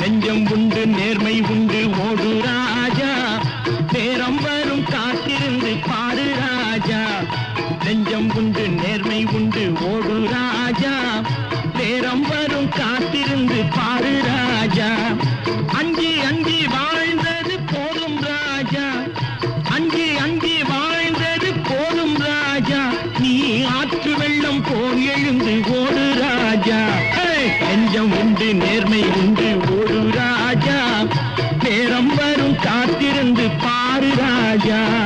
நெஞ்சம் உண்டு நேர்மை உண்டு ஓடு ராஜா. நேரம் வரும் காத்திருந்து பாடு ராஜா. நெஞ்சம் உண்டு நேர்மை உண்டு ஓடு ராஜா. நேரம் வரும் காத்திருந்து பாடு ராஜா. அஞ்சி அஞ்சி வாழ்ந்தது போதும் ராஜா. அஞ்சி அஞ்சி வாழ்ந்தது போதும் ராஜா. உண்டு நேர்மை உண்டு ஒரு ராஜா. நேரம் வரும் காத்திருந்து பாரு ராஜா.